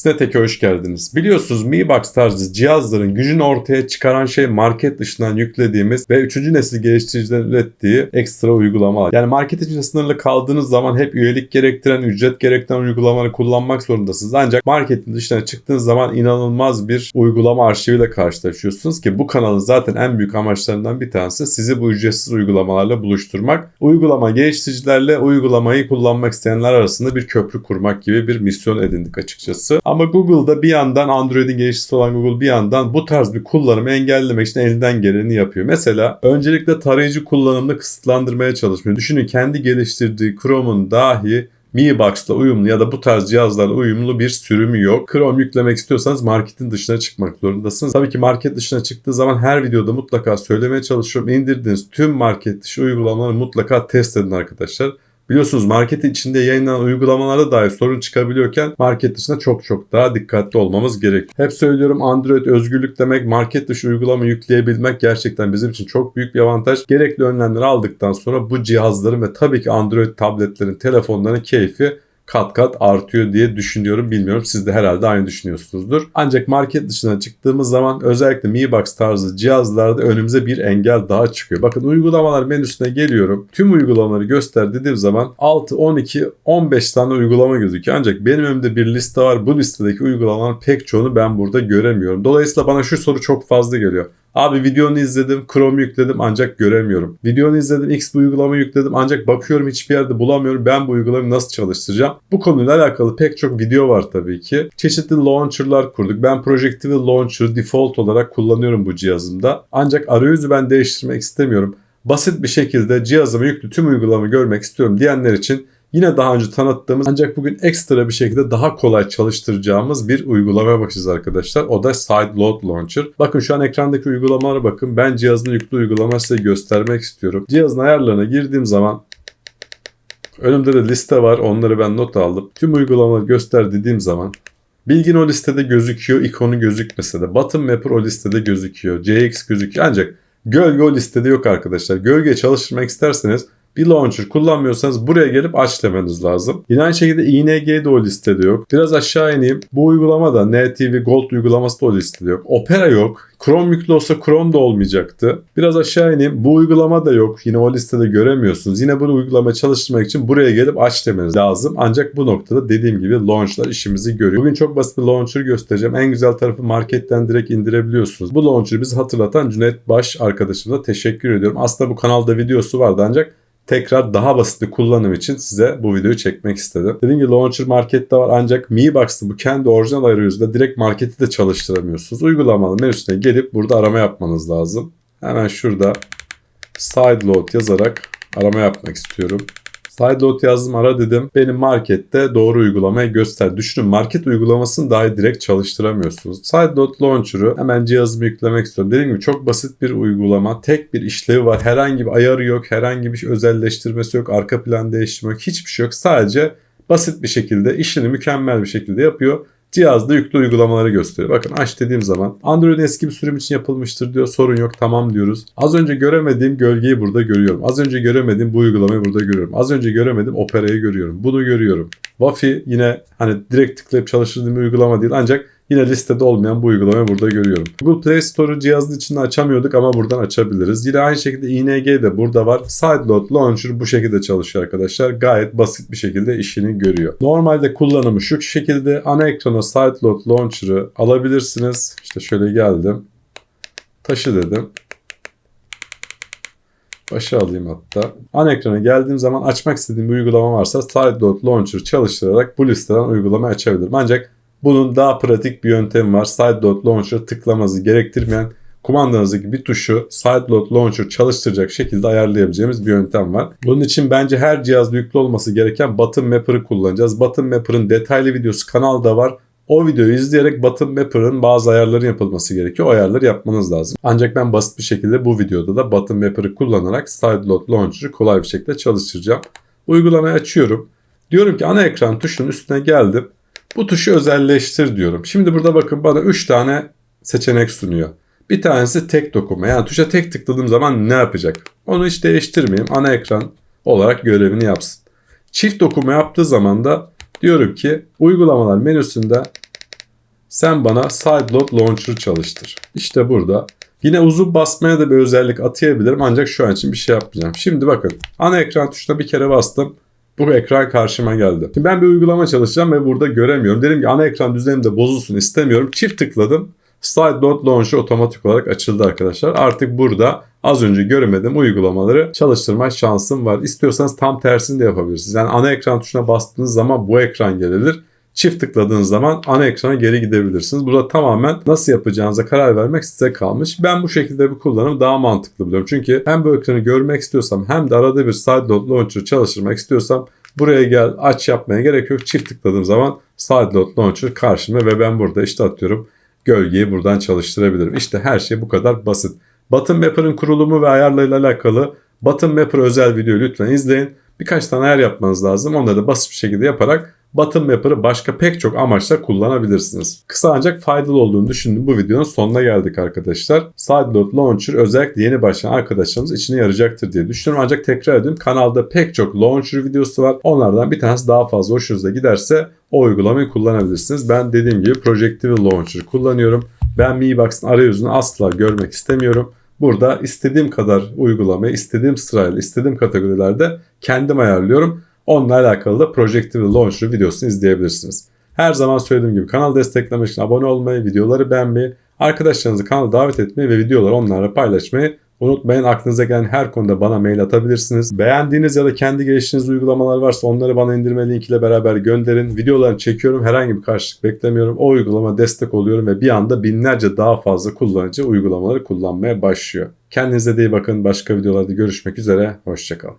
Snetech'e hoş geldiniz. Biliyorsunuz Mi Box tarzı cihazların gücünü ortaya çıkaran şey market dışından yüklediğimiz ve 3. nesil geliştiricilerin ürettiği ekstra uygulamalar. Yani market içinde sınırlı kaldığınız zaman hep üyelik gerektiren, ücret gerektiren uygulamaları kullanmak zorundasınız. Ancak marketin dışına çıktığınız zaman inanılmaz bir uygulama arşiviyle karşılaşıyorsunuz ki bu kanalın zaten en büyük amaçlarından bir tanesi sizi bu ücretsiz uygulamalarla buluşturmak. Uygulama geliştiricilerle uygulamayı kullanmak isteyenler arasında bir köprü kurmak gibi bir misyon edindik açıkçası. Ama Google'da bir yandan Android'in geliştiricisi olan Google bir yandan bu tarz bir kullanımı engellemek için elinden geleni yapıyor. Mesela öncelikle tarayıcı kullanımını kısıtlandırmaya çalışmıyor. Düşünün kendi geliştirdiği Chrome'un dahi Mi Box'la uyumlu ya da bu tarz cihazlarla uyumlu bir sürümü yok. Chrome yüklemek istiyorsanız marketin dışına çıkmak zorundasınız. Tabii ki market dışına çıktığı zaman her videoda mutlaka söylemeye çalışıyorum. İndirdiğiniz tüm market dışı uygulamaları mutlaka test edin arkadaşlar. Biliyorsunuz market içinde yayınlanan uygulamalarda dahi sorun çıkabiliyorken market dışında çok çok daha dikkatli olmamız gerekiyor. Hep söylüyorum Android özgürlük demek market dışı uygulama yükleyebilmek gerçekten bizim için çok büyük bir avantaj. Gerekli önlemleri aldıktan sonra bu cihazların ve tabii ki Android tabletlerin, telefonların keyfi kat kat artıyor diye düşünüyorum. Bilmiyorum siz de herhalde aynı düşünüyorsunuzdur. Ancak market dışına çıktığımız zaman özellikle Mi Box tarzı cihazlarda önümüze bir engel daha çıkıyor. Bakın uygulamalar menüsüne geliyorum. Tüm uygulamaları göster dediğim zaman 6, 12, 15 tane uygulama gözüküyor. Ancak benim önümde bir liste var. Bu listedeki uygulamaların pek çoğunu ben burada göremiyorum. Dolayısıyla bana şu soru çok fazla geliyor. Abi videonu izledim, Chrome yükledim ancak göremiyorum. Videonu izledim, X bu uygulama yükledim ancak bakıyorum hiçbir yerde bulamıyorum. Ben bu uygulamayı nasıl çalıştıracağım? Bu konuyla alakalı pek çok video var tabii ki. Çeşitli launcher'lar kurduk. Ben Projective Launcher default olarak kullanıyorum bu cihazımda. Ancak arayüzü ben değiştirmek istemiyorum. Basit bir şekilde cihazıma yüklü tüm uygulamayı görmek istiyorum diyenler için Yine daha önce tanıttığımız ancak bugün ekstra bir şekilde daha kolay çalıştıracağımız bir uygulamaya bakacağız arkadaşlar. O da Sideload Launcher. Bakın şu an ekrandaki uygulamalara bakın. Ben cihazın yüklü uygulaması size göstermek istiyorum. Cihazın ayarlarına girdiğim zaman önümde de liste var. Onları ben not aldım. Tüm uygulamaları göster dediğim zaman Bilgin o listede gözüküyor. ikonu gözükmese de. Button Mapper o listede gözüküyor. CX gözüküyor. Ancak gölge o listede yok arkadaşlar. Gölge çalıştırmak isterseniz bir launcher kullanmıyorsanız buraya gelip aç demeniz lazım. Yine aynı şekilde ING de o listede yok. Biraz aşağı ineyim. Bu uygulama da NTV Gold uygulaması da o listede yok. Opera yok. Chrome yüklü olsa Chrome da olmayacaktı. Biraz aşağı ineyim. Bu uygulama da yok. Yine o listede göremiyorsunuz. Yine bu uygulama çalıştırmak için buraya gelip aç demeniz lazım. Ancak bu noktada dediğim gibi launchlar işimizi görüyor. Bugün çok basit bir launcher göstereceğim. En güzel tarafı marketten direkt indirebiliyorsunuz. Bu launcher'ı bizi hatırlatan Cüneyt Baş arkadaşımıza teşekkür ediyorum. Aslında bu kanalda videosu vardı ancak tekrar daha basit bir kullanım için size bu videoyu çekmek istedim. Dediğim gibi Launcher markette var ancak Mi Box'ta bu kendi orijinal arayüzünde direkt marketi de çalıştıramıyorsunuz. Uygulamalı menüsüne gelip burada arama yapmanız lazım. Hemen şurada Sideload yazarak arama yapmak istiyorum. Sideload yazdım ara dedim. Benim markette doğru uygulamayı göster. Düşünün market uygulamasını dahi direkt çalıştıramıyorsunuz. Sideload Launcher'ı hemen cihazımı yüklemek istiyorum. Dediğim gibi çok basit bir uygulama. Tek bir işlevi var. Herhangi bir ayarı yok. Herhangi bir özelleştirmesi yok. Arka plan değiştirme yok. Hiçbir şey yok. Sadece basit bir şekilde işini mükemmel bir şekilde yapıyor. Cihazda yüklü uygulamaları gösteriyor. Bakın aç dediğim zaman Android eski bir sürüm için yapılmıştır diyor. Sorun yok tamam diyoruz. Az önce göremediğim gölgeyi burada görüyorum. Az önce göremediğim bu uygulamayı burada görüyorum. Az önce göremedim Opera'yı görüyorum. Bunu görüyorum. Wafi yine hani direkt tıklayıp çalıştırdığım uygulama değil ancak Yine listede olmayan bu uygulamayı burada görüyorum. Google Play Store'u cihazın içinde açamıyorduk ama buradan açabiliriz. Yine aynı şekilde ING de burada var. Sideload Launcher bu şekilde çalışıyor arkadaşlar. Gayet basit bir şekilde işini görüyor. Normalde kullanımı şu şekilde ana ekrana Sideload Launcher'ı alabilirsiniz. İşte şöyle geldim. Taşı dedim. Başa alayım hatta. Ana ekrana geldiğim zaman açmak istediğim bir uygulama varsa Sideload Launcher çalıştırarak bu listeden uygulama açabilirim. Ancak bunun daha pratik bir yöntemi var. Sideload Launcher tıklamanızı gerektirmeyen kumandanızdaki bir tuşu Sideload Launcher çalıştıracak şekilde ayarlayabileceğimiz bir yöntem var. Bunun için bence her cihazda yüklü olması gereken Button Mapper'ı kullanacağız. Button Mapper'ın detaylı videosu kanalda var. O videoyu izleyerek Button Mapper'ın bazı ayarları yapılması gerekiyor. O ayarları yapmanız lazım. Ancak ben basit bir şekilde bu videoda da Button Mapper'ı kullanarak Sideload Launcher'ı kolay bir şekilde çalıştıracağım. Uygulamayı açıyorum. Diyorum ki ana ekran tuşunun üstüne geldim. Bu tuşu özelleştir diyorum. Şimdi burada bakın bana 3 tane seçenek sunuyor. Bir tanesi tek dokunma. Yani tuşa tek tıkladığım zaman ne yapacak? Onu hiç değiştirmeyeyim. Ana ekran olarak görevini yapsın. Çift dokunma yaptığı zaman da diyorum ki uygulamalar menüsünde Sen bana Sideload Launcher çalıştır. İşte burada. Yine uzun basmaya da bir özellik atayabilirim ancak şu an için bir şey yapmayacağım. Şimdi bakın ana ekran tuşuna bir kere bastım. Bu ekran karşıma geldi. Şimdi ben bir uygulama çalışacağım ve burada göremiyorum. Dedim ki ana ekran düzenimde bozulsun istemiyorum. Çift tıkladım. Sideload Launcher otomatik olarak açıldı arkadaşlar. Artık burada az önce göremediğim uygulamaları çalıştırma şansım var. İstiyorsanız tam tersini de yapabilirsiniz. Yani ana ekran tuşuna bastığınız zaman bu ekran gelir. Çift tıkladığınız zaman ana ekrana geri gidebilirsiniz. Burada tamamen nasıl yapacağınıza karar vermek size kalmış. Ben bu şekilde bir kullanım daha mantıklı buluyorum. Çünkü hem bu ekranı görmek istiyorsam hem de arada bir Sideload Launcher çalıştırmak istiyorsam buraya gel aç yapmaya gerek yok. Çift tıkladığım zaman Sideload Launcher karşıma ve ben burada işte atıyorum gölgeyi buradan çalıştırabilirim. İşte her şey bu kadar basit. Button Mapper'ın kurulumu ve ayarlarıyla alakalı Button Mapper özel videoyu lütfen izleyin. Birkaç tane ayar yapmanız lazım. Onları da basit bir şekilde yaparak Button Mapper'ı başka pek çok amaçla kullanabilirsiniz. Kısa ancak faydalı olduğunu düşündüğüm bu videonun sonuna geldik arkadaşlar. Sideload Launcher özellikle yeni başlayan arkadaşlarımız içine yarayacaktır diye düşünüyorum. Ancak tekrar ediyorum kanalda pek çok Launcher videosu var. Onlardan bir tanesi daha fazla hoşunuza giderse o uygulamayı kullanabilirsiniz. Ben dediğim gibi Projective Launcher kullanıyorum. Ben MiBox'ın arayüzünü asla görmek istemiyorum. Burada istediğim kadar uygulamayı istediğim sırayla istediğim kategorilerde kendim ayarlıyorum. Onunla alakalı da Projective Launcher videosunu izleyebilirsiniz. Her zaman söylediğim gibi kanal desteklemek için abone olmayı, videoları beğenmeyi, arkadaşlarınızı kanala davet etmeyi ve videoları onlarla paylaşmayı unutmayın. Aklınıza gelen her konuda bana mail atabilirsiniz. Beğendiğiniz ya da kendi geliştirdiğiniz uygulamalar varsa onları bana indirme linkiyle beraber gönderin. Videoları çekiyorum. Herhangi bir karşılık beklemiyorum. O uygulama destek oluyorum ve bir anda binlerce daha fazla kullanıcı uygulamaları kullanmaya başlıyor. Kendinize de iyi bakın. Başka videolarda görüşmek üzere. Hoşçakalın.